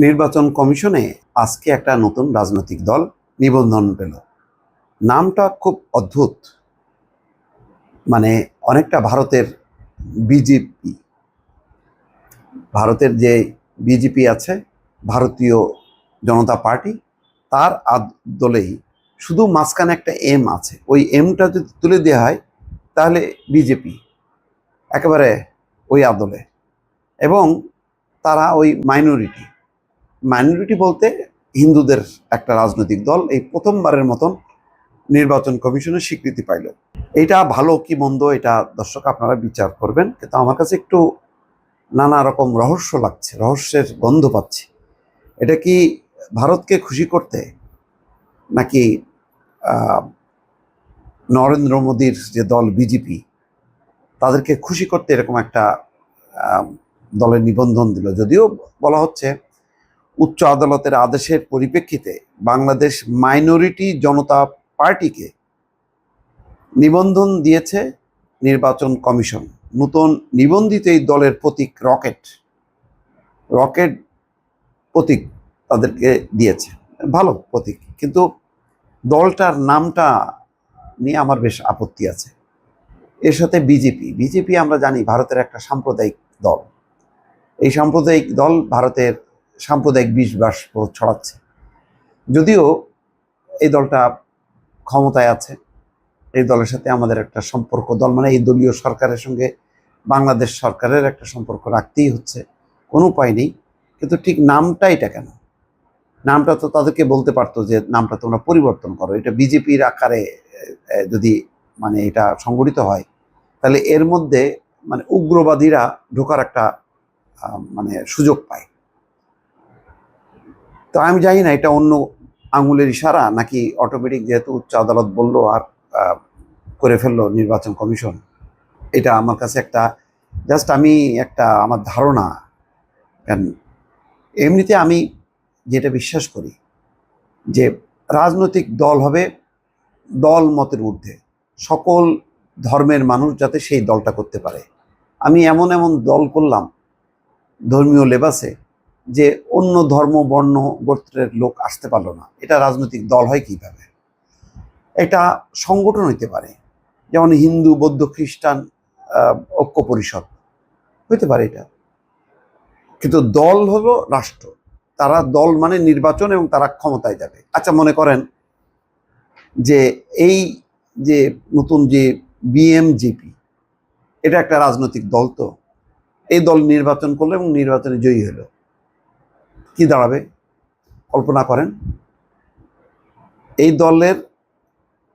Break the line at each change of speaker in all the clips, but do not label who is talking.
নির্বাচন কমিশনে আজকে একটা নতুন রাজনৈতিক দল নিবন্ধন পেল। নামটা খুব অদ্ভুত। মানে অনেকটা ভারতের বিজেপি। ভারতের যে বিজেপি আছে, ভারতীয় জনতা পার্টি, তার আদলেই শুধু মাঝখানে একটা এম আছে। ওই এমটা যদি তুলে দেওয়া হয়, তাহলে বিজেপি একেবারে ওই আদলে। এবং তারা ওই মাইনরিটি মাইনরিটি বলতে হিন্দুদের একটা রাজনৈতিক দল, এই প্রথমবারের মতন নির্বাচন কমিশনের স্বীকৃতি পাইল। এটা ভালো কি মন্দ, এটা দর্শক আপনারা বিচার করবেন, কিন্তু আমার কাছে একটু নানা রকম রহস্য লাগছে, রহস্যের গন্ধ পাচ্ছি। এটা কি ভারতকে খুশি করতে, নাকি নরেন্দ্র মোদীর যে দল বিজেপি, তাদেরকে খুশি করতে এরকম একটা দলের নিবন্ধন দিল? যদিও বলা হচ্ছে উচ্চ আদালতের আদেশের পরিপ্রেক্ষিতে বাংলাদেশ মাইনরিটি জনতা পার্টিকে নিবন্ধন দিয়েছে নির্বাচন কমিশন। নতুন নিবন্ধিত এই দলের প্রতীক রকেট। রকেট প্রতীক তাদেরকে দিয়েছে। ভালো প্রতীক। কিন্তু দলটার নামটা নিয়ে আমার বেশ আপত্তি আছে। এর সাথে বিজেপি। বিজেপি আমরা জানি ভারতের একটা সাম্প্রদায়িক দল। এই সাম্প্রদায়িক দল ভারতের সাম্প্রদায়িক বিষ বাষ্প ছড়াচ্ছে। যদিও এই দলটা ক্ষমতায় আছে, এই দলের সাথে আমাদের একটা সম্পর্ক দল মানে এই দলীয় সরকারের সঙ্গে বাংলাদেশ সরকারের একটা সম্পর্ক রাখতেই হচ্ছে, কোনো উপায় নেই। কিন্তু ঠিক নামটা এটা কেন? নামটা তো তাদেরকে বলতে পারতো যে নামটা তোমরা পরিবর্তন করো। এটা বিজেপির আকারে যদি মানে এটা সংগঠিত হয়, তাহলে এর মধ্যে মানে উগ্রবাদীরা ঢোকার একটা মানে সুযোগ পায়। তো আমি জানি না, এটা অন্য আঙুলের ইশারা নাকি অটোমেটিক যেহেতু উচ্চ আদালত বলল আর করে ফেলল নির্বাচন কমিশন। এটা আমার কাছে একটা জাস্ট আমি একটা, আমার ধারণা। এমনিতে আমি যেটা বিশ্বাস করি, যে রাজনৈতিক দল হবে দল মতের ঊর্ধ্বে। সকল ধর্মের মানুষ যাতে সেই দলটা করতে পারে। আমি এমন এমন দল করলাম ধর্মীয় লেবাসে যে অন্য ধর্ম, বর্ণ, গোত্রের লোক আসতে পারল না। এটা রাজনৈতিক দল হয় কীভাবে? এটা সংগঠন হইতে পারে। যেমন হিন্দু, বৌদ্ধ, খ্রিস্টান ঐক্য পরিষদ হইতে পারে এটা। কিন্তু দল হলো রাষ্ট্র। তারা দল মানে নির্বাচন এবং তারা ক্ষমতায় যাবে। আচ্ছা মনে করেন যে এই যে নতুন যে বিএমজিপি, এটা একটা রাজনৈতিক দল তো। এই দল নির্বাচন করল এবং নির্বাচনে জয়ী হলো। কি দাঁড়াবে? কল্পনা করেন। এই দলের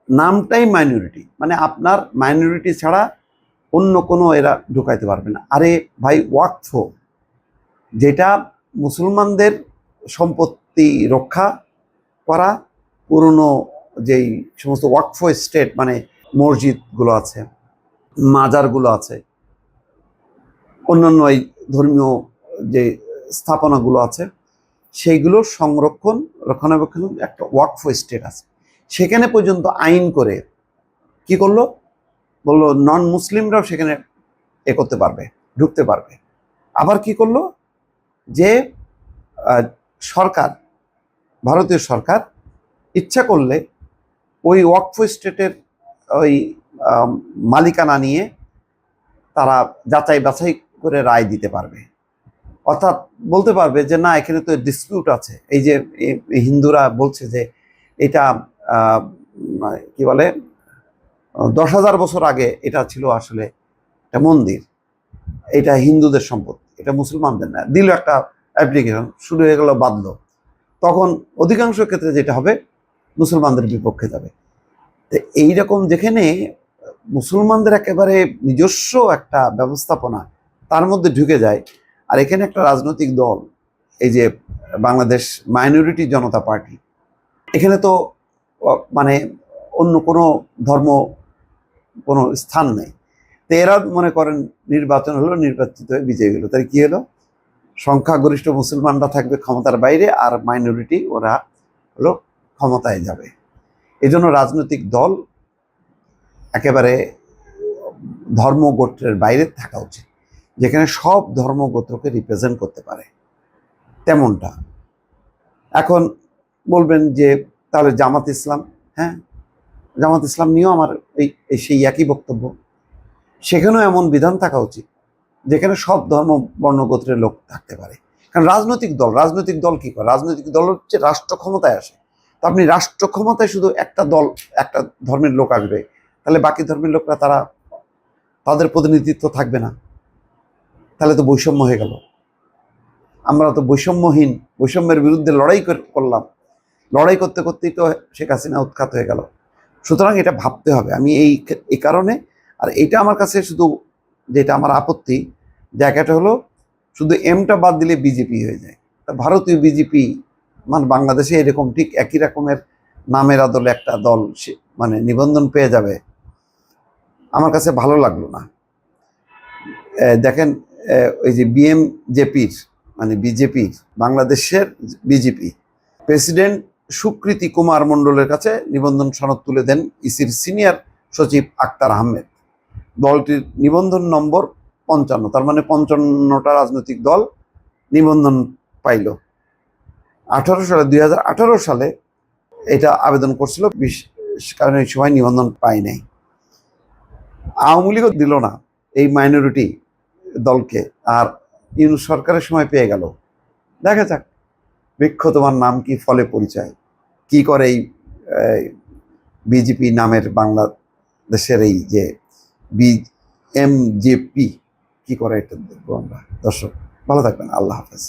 নামটাই মাইনরিটি মানে আপনার মাইনরিটি ছাড়া অন্য কোনো এরা ঢুকাইতে পারবে না। আরে ভাই, ওয়াকফ, যেটা মুসলমানদের সম্পত্তি রক্ষা করা, পুরনো যেই সমস্ত ওয়াকফ স্টেট মানে মসজিদগুলো আছে, মাজারগুলো আছে, অন্যান্য এই ধর্মীয় যে স্থাপনাগুলো আছে সেইগুলো সংরক্ষণ, রক্ষণাবেক্ষণ একটা ওয়ার্ক ওয়াকফ স্টেট আছে। সেখানে পর্যন্ত আইন করে কি করল? বলল নন মুসলিমরাও সেখানে এ করতে পারবে, ঢুকতে পারবে। আবার কি করল? যে সরকার, ভারতীয় সরকার ইচ্ছা করলে ওই ওয়াকফ স্টেটের ওই মালিকানা নিয়ে তারা যাচাই বাছাই করে রায় দিতে পারবে। অর্থাৎ বলতে পারবে যে না এখানে তো ডিসপিউট আছে। এই যে হিন্দুরা বলছে যে এটা আহ, কি বলে দশ হাজার বছর আগে এটা ছিল আসলে একটা মন্দির। এটা হিন্দুদের সম্পদ এটা মুসলমানদের না। দিল একটা অ্যাপ্লিকেশন শুরু হয়ে গেল বাদলো তখন অধিকাংশ ক্ষেত্রে যেটা হবে মুসলমানদের বিপক্ষে যাবে। তো এইরকম যেখানে মুসলমানদের একেবারে নিজস্ব একটা ব্যবস্থাপনা তার মধ্যে ঢুকে যায় আর এখানে একটা রাজনৈতিক দল, এই যে বাংলাদেশ মাইনরিটি জনতা পার্টি। এখানে তো মানে অন্য কোনো ধর্ম কোনো স্থান নেই। তো এরা মনে করেন নির্বাচন হলো, নির্বাচিত হয়ে বিজয়ী হলো। তাই কি হলো? সংখ্যাগরিষ্ঠ মুসলমানরা থাকবে ক্ষমতার বাইরে আর মাইনরিটি ওরা হলো ক্ষমতায় যাবে। এজন্য রাজনৈতিক দল একেবারে ধর্ম গোত্রের বাইরে থাকা উচিত। যেখানে সব ধর্মগোত্রকে রিপ্রেজেন্ট করতে পারে। তেমনটা। এখন বলবেন যে, তাহলে জামাত ইসলাম হ্যাঁ? জামাত ইসলাম নিয়েও আমার এই সেই একই বক্তব্য। সেখানেও এমন বিধান থাকা উচিত, যেখানে সব ধর্ম বর্ণগোত্রের লোক থাকতে পারে। কারণ রাজনৈতিক দল রাজনৈতিক দল কী করে? রাজনৈতিক দল হচ্ছে রাষ্ট্র ক্ষমতায় আসে। তো আপনি রাষ্ট্র ক্ষমতায় শুধু একটা দল, একটা ধর্মের লোক আসবে, তাহলে বাকি ধর্মের লোকরা তারা, তাদের প্রতিনিধিত্ব থাকবে না। তাহলে তো বৈষম্য হয়ে গেল। আমরা তো বৈষম্যহীন, বৈষম্যের বিরুদ্ধে লড়াই কর- করলাম। লড়াই করতে করতেই তো শেখ হাসিনা উৎখাত হয়ে গেল। সুতরাং এটা ভাবতে হবে। আমি এই এই কারণে, আর এটা আমার কাছে শুধু যেটা আমার আপত্তি জায়গাটা হলো শুধু এমটা বাদ দিলে বিজেপি হয়ে যায়। তা ভারতীয় বিজেপি মানে বাংলাদেশে এরকম ঠিক একই রকমের নামের আদলে একটা দল মানে নিবন্ধন পেয়ে যাবে। আমার কাছে ভালো লাগল না। দেখেন ওই যে বিএমজেপির মানে বিজেপির বাংলাদেশের বিজেপি প্রেসিডেন্ট সুকৃতি কুমার মণ্ডলের কাছে নিবন্ধন সনদ তুলে দেন ইসির সিনিয়র সচিব আক্তার আহমেদ। দলটির নিবন্ধন নম্বর পঞ্চান্ন, তার মানে পঞ্চান্নটা রাজনৈতিক দল নিবন্ধন পাইল। আঠারো সালে, দুই হাজার আঠারো সালে এটা আবেদন করছিল, বিশ কারণ সময় নিবন্ধন পাই নাই। আওয়ামী লীগও দিল না এই মাইনরিটি দলকে আর ইউনুস সরকারের সময় পেয়ে গেল। দেখা যাক, বৃক্ষ তোমার নাম কি, ফলে পরিচয়। কি করে এই বিজেপি নামের বাংলাদেশের এই যে বি এম জে পি, কী করে এটা দেখব আমরা? দর্শক, ভালো থাকবেন, আল্লাহ হাফেজ।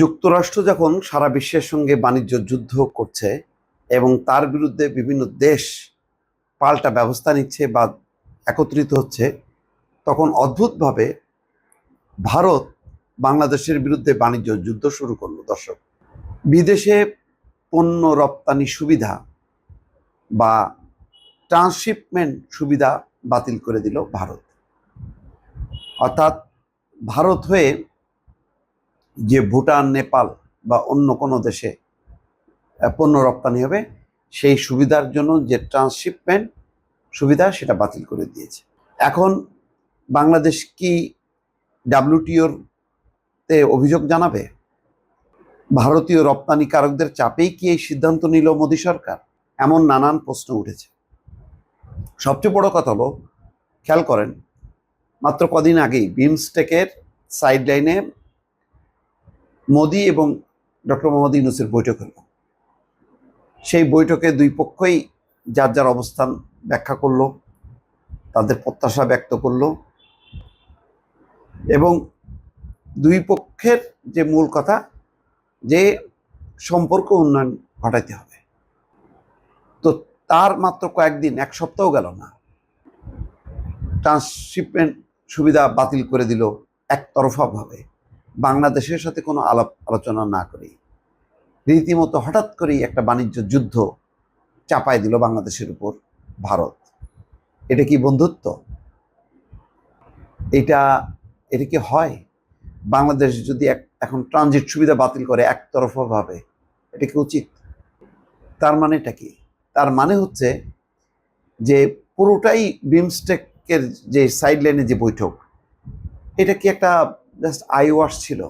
যুক্তরাষ্ট্র যখন সারা বিশ্বের সঙ্গে বাণিজ্য যুদ্ধ করছে এবং তার বিরুদ্ধে বিভিন্ন দেশ পাল্টা ব্যবস্থা নিচ্ছে বা একত্রিত হচ্ছে, তখন অদ্ভুতভাবে ভারত বাংলাদেশের বিরুদ্ধে বাণিজ্য যুদ্ধ শুরু করল, দর্শক। বিদেশে পণ্য রপ্তানি সুবিধা বা ট্রান্সশিপমেন্ট সুবিধা বাতিল করে দিল ভারত। অর্থাৎ ভারত হয়ে যে ভুটান, নেপাল বা অন্য কোনো দেশে পণ্য রপ্তানি হবে, সেই সুবিধার জন্য যে ট্রান্সশিপমেন্ট সুবিধা সেটা বাতিল করে দিয়েছে। এখন বাংলাদেশ কি ডাব্লিউটিওর তে অভিযোগ জানাবে? ভারতীয় রপ্তানিকারকদের চাপেই কি এই সিদ্ধান্ত নিল মোদী সরকার? এমন নানান প্রশ্ন উঠেছে। সবচেয়ে বড় কথা হলো, খেয়াল করেন, মাত্র কদিন আগেই বিমস্টেকের সাইডলাইনে মোদি এবং ডক্টর মোহাম্মদ ইউনুসের বৈঠক হলো। সেই বৈঠকে দুই পক্ষই যার যার অবস্থান ব্যাখ্যা করল, তাদের প্রত্যাশা ব্যক্ত করল এবং দুই পক্ষের যে মূল কথা, যে সম্পর্ক উন্নয়ন ঘটাইতে হবে। তো তার মাত্র কয়েকদিন, এক সপ্তাহ গেল না, ট্রান্সশিপমেন্ট সুবিধা বাতিল করে দিল একতরফাভাবে। বাংলাদেশের সাথে কোনো আলাপ আলোচনা না করেই। রীতিমতো হঠাৎ করেই একটা বাণিজ্য যুদ্ধ চাপায় দিল বাংলাদেশের উপর ভারত। এটা কি বন্ধুত্ব? এটা এটা কি হয়? বাংলাদেশ যদি এখন ট্রানজিট সুবিধা বাতিল করে একতরফাভাবে, এটা কি উচিত? তার মানেটা কি? তার মানে হচ্ছে যে পুরোটাই বিমস্টেকের যে সাইড লাইনে যে বৈঠক, এটা কি একটা জাস্ট আই ওয়াশ ছিল,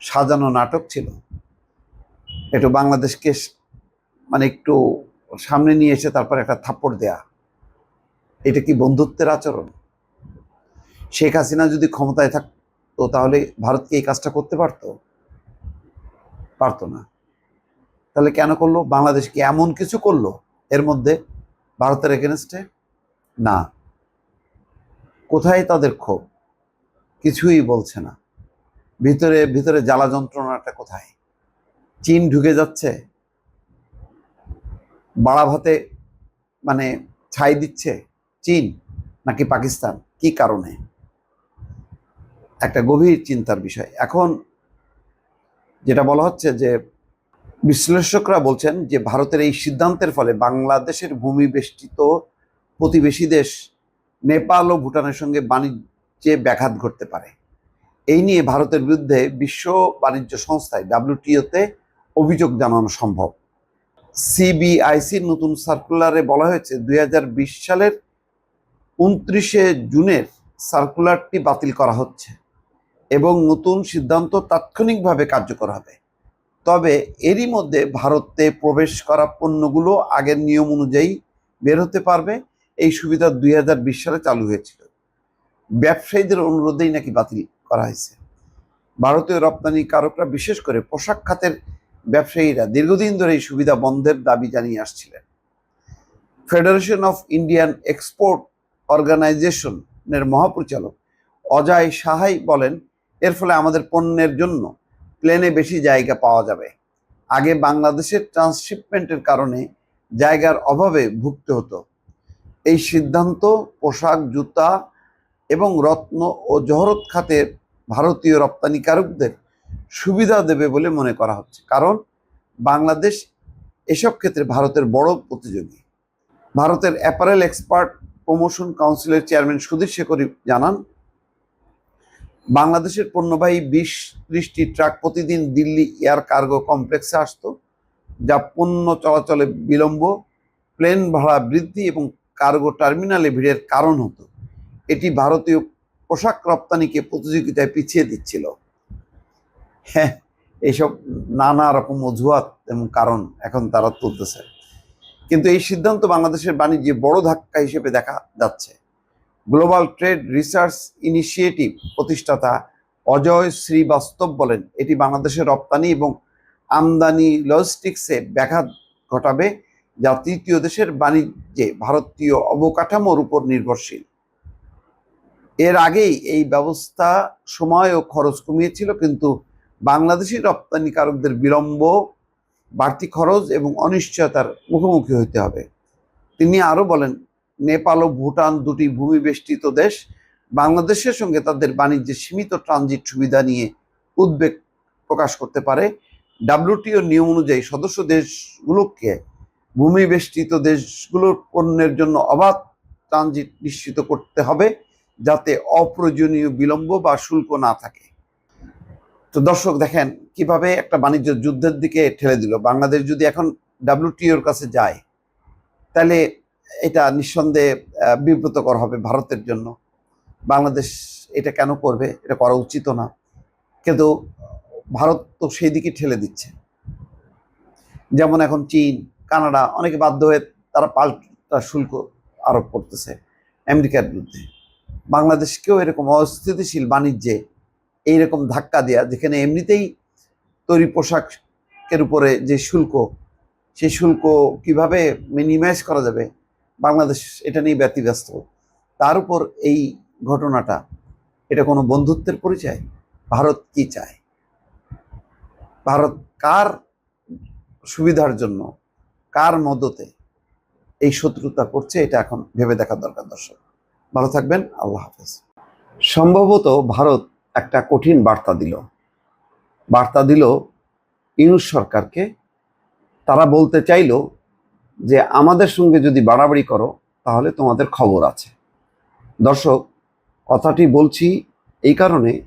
সাজানো নাটক ছিল। একটু বাংলাদেশকে মানে একটু সামনে নিয়ে এসে তারপর একটা থাপ্পড় দেয়া। এটা কি বন্ধুত্বের আচরণ? শেখ হাসিনা যদি ক্ষমতায় থাকতো তাহলে ভারতকে এই কাজটা করতে পারতো? পারতো না। তাহলে কেন করল? বাংলাদেশ কি এমন কিছু করল? এর মধ্যে ভারতের এগেনস্টে না। কোথায় তাদের ক্ষোভ? কিছুই বলছে না। ভিতরে ভিতরে জ্বালা যন্ত্রণাটা কোথায়? চীন ঢুকে যাচ্ছে? বাড়া ভাতে মানে ছাই দিচ্ছে চীন নাকি পাকিস্তান? কি কারণে? একটা গভীর চিন্তার বিষয়। এখন যেটা বলা হচ্ছে যে, বিশ্লেষকরা বলছেন যে, ভারতের এই সিদ্ধান্তের ফলে বাংলাদেশের ভূমি বেষ্টিত প্রতিবেশী দেশ নেপাল ও ভুটানের সঙ্গে বাণিজ্যে ব্যাঘাত ঘটতে পারে। এই নিয়ে ভারতের বিরুদ্ধে বিশ্ব বাণিজ্য সংস্থায় ডাব্লিউটিওতে অভিযোগ জানানো সম্ভব। সিবিআইসির নতুন সার্কুলারে বলা হয়েছে, দুই হাজার বিশ সালের উনত্রিশে জুনের সার্কুলারটি বাতিল করা হচ্ছে এবং নতুন সিদ্ধান্ত তাৎক্ষণিকভাবে কার্যকর হবে। তবে এরই মধ্যে ভারতে প্রবেশ করা পণ্যগুলো আগের নিয়ম অনুযায়ী বের হতে পারবে। এই সুবিধা দুই হাজার বিশ সালে চালু হয়েছিল। ব্যবসায়ীদের অনুরোধেই নাকি বাতিল করা হয়েছে। ভারতীয় রপ্তানি কারকরা বিশেষ করে পোশাক খাতের ব্যবসায়ীরা দীর্ঘদিন ধরে এই সুবিধা বন্ধের দাবি জানিয়ে আসছিলেন। ফেডারেশন অফ ইন্ডিয়ান এক্সপোর্ট অর্গানাইজেশনের মহাপরিচালক অজয় সাহাই বলেন, এর ফলে আমাদের পণ্যের জন্য প্লেনে বেশি জায়গা পাওয়া যাবে। আগে বাংলাদেশের ট্রান্সশিপমেন্টের কারণে জায়গার অভাবে ভুগতে হতো। এই সিদ্ধান্ত পোশাক, জুতা এবং রত্ন ও জহরত খাতের ভারতীয় রপ্তানিকারকদের সুবিধা দেবে বলে মনে করা হচ্ছে। কারণ বাংলাদেশ এসব ক্ষেত্রে ভারতের বড় প্রতিযোগী। ভারতের অ্যাপারেল এক্সপার্ট প্রমোশন কাউন্সিলের চেয়ারম্যান সুধীর শেখরী জানান, বাংলাদেশের পণ্যবাহী বিশ ত্রিশটি ট্রাক প্রতিদিন দিল্লি এয়ার কার্গো কমপ্লেক্সে আসতো, যা পণ্য চলাচলে বিলম্ব, প্লেন ভাড়া বৃদ্ধি এবং কার্গো টার্মিনালে ভিড়ের কারণ হতো। এটি ভারতীয় পোশাক রপ্তানিকে প্রতিযোগিতায় পিছিয়ে দিচ্ছিল। হ্যাঁ এইসব নানা রকম অজুহাত এবং কারণ এখন তারা তুলতেছে। কিন্তু এই সিদ্ধান্ত বাংলাদেশের বাণিজ্যে বড় ধাক্কা হিসেবে দেখা যাচ্ছে। গ্লোবাল ট্রেড রিসার্চ ইনিশিয়েটিভ প্রতিষ্ঠাতা অজয় শ্রীবাস্তব বলেন, এটি বাংলাদেশের রপ্তানি এবং আমদানি লজিস্টিক্সে ব্যাঘাত ঘটাবে যা তৃতীয় দেশের বাণিজ্যে ভারতীয় অবকাঠামোর উপর নির্ভরশীল। এর আগেই এই ব্যবস্থা সময় ও খরচ কমিয়েছিল, কিন্তু বাংলাদেশি রপ্তানিকারকদের বিলম্ব, বাড়তি খরচ এবং অনিশ্চয়তার মুখোমুখি হতে হবে। তিনি আরও বলেন, নেপাল ও ভুটান দুটি ভূমি বেষ্টিত দেশ, বাংলাদেশের সঙ্গে তাদের বাণিজ্যে সীমিত ট্রানজিট সুবিধা নিয়ে উদ্বেগ প্রকাশ করতে পারে। ডাব্লিউটিও নিয়ম অনুযায়ী সদস্য দেশগুলোকে ভূমি বেষ্টিত দেশগুলোর পণ্যের জন্য অবাধ ট্রানজিট নিশ্চিত করতে হবে। যাতে অপ্রয়োজনীয় বিলম্ব বা শুল্ক না থাকে। তো দর্শক, দেখেন কীভাবে একটা বাণিজ্য যুদ্ধের দিকে ঠেলে দিল। বাংলাদেশ যদি এখন ডাব্লিউটিওর কাছে যায়, তাহলে এটা নিঃসন্দেহে বিব্রতকর হবে ভারতের জন্য। বাংলাদেশ এটা কেন করবে, এটা করা উচিত না। কিন্তু ভারত তো সেই দিকে ঠেলে দিচ্ছে। যেমন এখন চীন, কানাডা, অনেকে বাধ্য হয়ে তারা পাল্টা শুল্ক আরোপ করতেছে, আমেরিকার বিরুদ্ধে। বাংলাদেশকেও এরকম অস্থিতিশীল বাণিজ্যে এইরকম ধাক্কা দেওয়া যেখানে এমনিতেই তৈরি পোশাকের উপরে যে শুল্ক, সেই শুল্ক কীভাবে মিনিমাইজ করা যাবে? বাংলাদেশ এটা নিয়ে ব্যতিব্যস্ত। তার উপর এই ঘটনাটা, এটা কোনো বন্ধুত্বের পরিচয়? ভারত কি চায়? ভারত কার সুবিধার জন্য, কার মদতে এই শত্রুতা করছে, এটা এখন ভেবে দেখা দরকার দর্শক। ভালো থাকবেন, আল্লাহ হাফেজ। সম্ভবত ভারত একটা কঠিন বার্তা দিল। বার্তা দিল ইউনুস সরকারকে, তারা বলতে চাইল যে, আমাদের সঙ্গে যদি বাড়াবাড়ি করো, তাহলে তোমাদের খবর আছে। দর্শক, কথাটি বলছি এই কারণে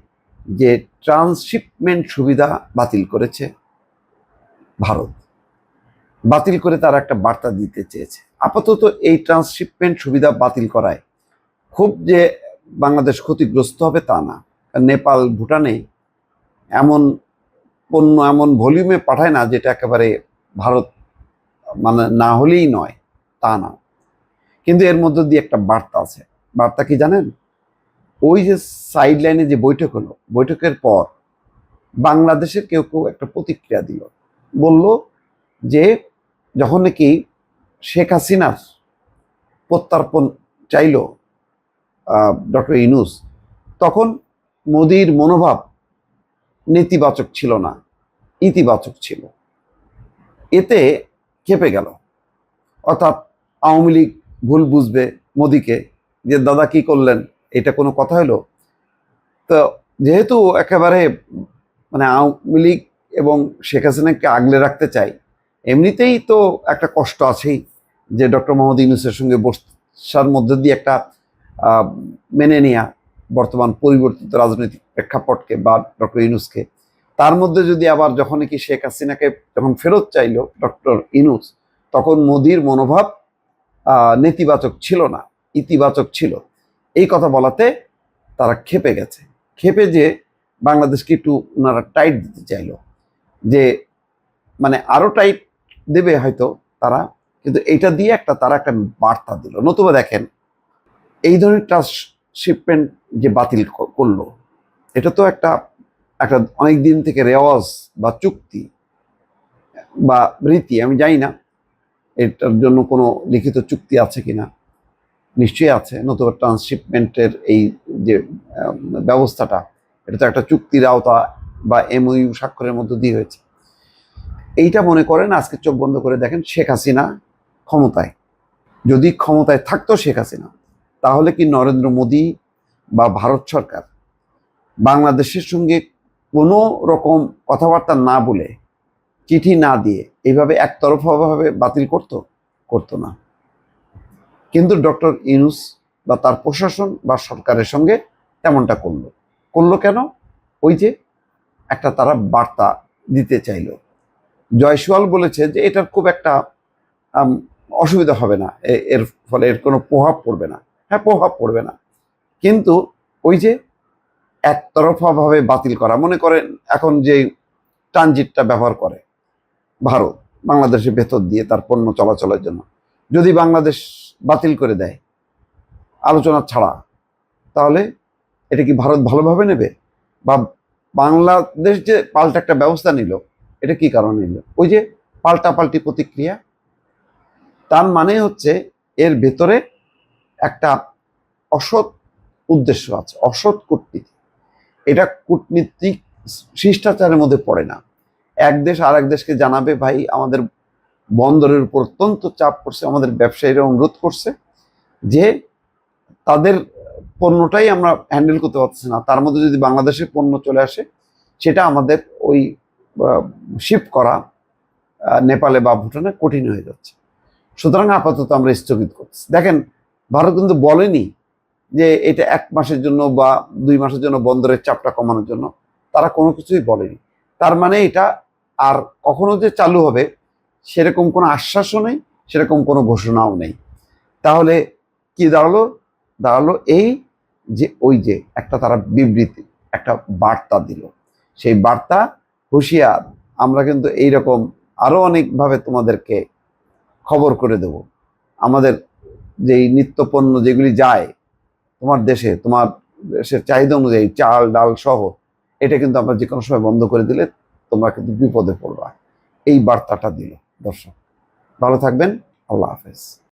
যে, ট্রান্সশিপমেন্ট সুবিধা বাতিল করেছে ভারত। বাতিল করে তারা একটা বার্তা দিতে চেয়েছে। আপাতত এই ট্রান্সশিপমেন্ট সুবিধা বাতিল করায় খুব যে বাংলাদেশ ক্ষতিগ্রস্ত হবে তা না। নেপাল, ভুটানে এমন পণ্য, এমন ভলিউমে পাঠায় না যেটা একেবারে ভারত মানে না হলেই নয়, তা না। কিন্তু এর মধ্যে দিয়ে একটা বার্তা আছে। বার্তা কি জানেন? ওই যে সাইড লাইনে যে বৈঠক হলো, বৈঠকের পর বাংলাদেশের কেউ কেউ একটা প্রতিক্রিয়া দিল। বলল যে যখন নাকি শেখ হাসিনার প্রত্যার্পণ চাইল ডক্টর ইনুস তখন মোদির মনোভাব নেতিবাচক ছিল না, ইতিবাচক ছিল। এতে খেপে গেল। অর্থাৎ আওয়ামী লীগ ভুল বুঝবে মোদিকে যে, দাদা কি করলেন? এটা কোনো কথা হলো? তো যেহেতু একেবারে মানে আওয়ামী লীগ এবং শেখ হাসিনাকে আগলে রাখতে চাই, এমনিতেই তো একটা কষ্ট আছেই যে, ডক্টর মোহাম্মদ ইউনুসের সঙ্গে বসার মধ্যে দিয়ে একটা মেনে নেয়া বর্তমান পরিবর্তিত রাজনৈতিক প্রেক্ষাপটকে বা ডক্টর ইনুসকে তার মধ্যে যদি আবার যখন কি শেখ হাসিনাকে যখন ফেরত চাইলো ডক্টর ইনুস তখন মোদির মনোভাব নেতিবাচক ছিল না, ইতিবাচক ছিল। এই কথা বলাতে তারা খেপে গেছে। খেপে যে বাংলাদেশকে একটু ওনারা টাইট দিতে চাইলো। যে মানে আরও টাইট দেবে হয়তো তারা, কিন্তু এটা দিয়ে একটা তারা একটা বার্তা দিল। নতুবা দেখেন এই ধরনের ট্রান্সশিপমেন্ট যে বাতিল করল, এটা তো একটা একটা অনেক দিন থেকে রেওয়াজ বা চুক্তি বা রীতি, আমি জানি না এটার জন্য কোনো লিখিত চুক্তি আছে কি না নিশ্চয়ই আছে, নতুবা ট্রান্সশিপমেন্টের এই যে ব্যবস্থাটা, এটা তো একটা চুক্তির আওতা বা এমইউ স্বাক্ষরের মধ্য দিয়ে হয়েছে। এইটা মনে করেন, আজকে চোখ বন্ধ করে দেখেন শেখ হাসিনা ক্ষমতায়। যদি ক্ষমতায় থাকতো শেখ হাসিনা তাহলে কি নরেন্দ্র মোদী বা ভারত সরকার বাংলাদেশের সঙ্গে কোনো রকম কথাবার্তা না বলে চিঠি না দিয়ে এইভাবে একতরফাভাবে বাতিল করতো? করতো না। কিন্তু ডক্টর ইনুস বা তার প্রশাসন বা সরকারের সঙ্গে তেমনটা করল। করল কেন? ওই যে একটা তারা বার্তা দিতে চাইলো। জয়সওয়াল বলেছে যে এটার খুব একটা অসুবিধা হবে না। এর ফলে এর কোনো প্রভাব পড়বে না। হ্যাঁ প্রভাব পড়বে না। কিন্তু ওই যে একতরফাভাবে বাতিল করা, মনে করেন এখন যে ট্রানজিটটা ব্যবহার করে ভারত, বাংলাদেশের ভেতর দিয়ে তার পণ্য চলাচলের জন্য, যদি বাংলাদেশ বাতিল করে দেয় আলোচনা ছাড়া, তাহলে এটা কি ভারত ভালোভাবে নেবে? বা বাংলাদেশ যে পাল্টা একটা ব্যবস্থা নিল, এটা কি কারণে নিল? ওই যে পাল্টাপাল্টি প্রতিক্রিয়া, তার মানে হচ্ছে এর ভেতরে একটা অসৎ উদ্দেশ্য আছে, অসৎ কূটনীতি। এটা কূটনীতিক শিষ্টাচারের মধ্যে পড়ে না। এক দেশ আর এক দেশকে জানাবে, ভাই, আমাদের বন্দরের উপর অত্যন্ত চাপ পড়ছে, আমাদের ব্যবসায়ীরা অনুরোধ করছে যে তাদের পণ্যটাই আমরা হ্যান্ডেল করতে পারছি না। তার মধ্যে যদি বাংলাদেশের পণ্য চলে আসে, সেটা আমাদের ওই শিপ করা নেপালে বা ভুটানে কঠিন হয়ে যাচ্ছে। সুতরাং আপাতত আমরা স্থগিত করছি দেখেন ভারত কিন্তু বলেনি যে এটা এক মাসের জন্য বা দুই মাসের জন্য বন্দরের চাপটা কমানোর জন্য। তারা কোনো কিছুই বলেনি। তার মানে এটা আর কখনো যে চালু হবে সেরকম কোনো আশ্বাসও নেই, সেরকম কোনো ঘোষণাও নেই। তাহলে কি দাঁড়াল? দাঁড়াল এই যে ওই যে একটা তারা বিবৃতি, একটা বার্তা দিল। সেই বার্তা হুঁশিয়ার। আমরা কিন্তু এইরকম আরও অনেকভাবে তোমাদেরকে খবর করে দেব। আমাদের যেই নিত্যপণ্য যেগুলি যায় তোমার দেশে, তোমার দেশের চাহিদা অনুযায়ী চাল, ডাল সহ, এটা কিন্তু আমরা যে কোনো সময় বন্ধ করে দিলে তোমরা কিন্তু বিপদে পড়বা। এই বার্তাটা দিল দর্শক। ভালো থাকবেন। আল্লাহ হাফেজ।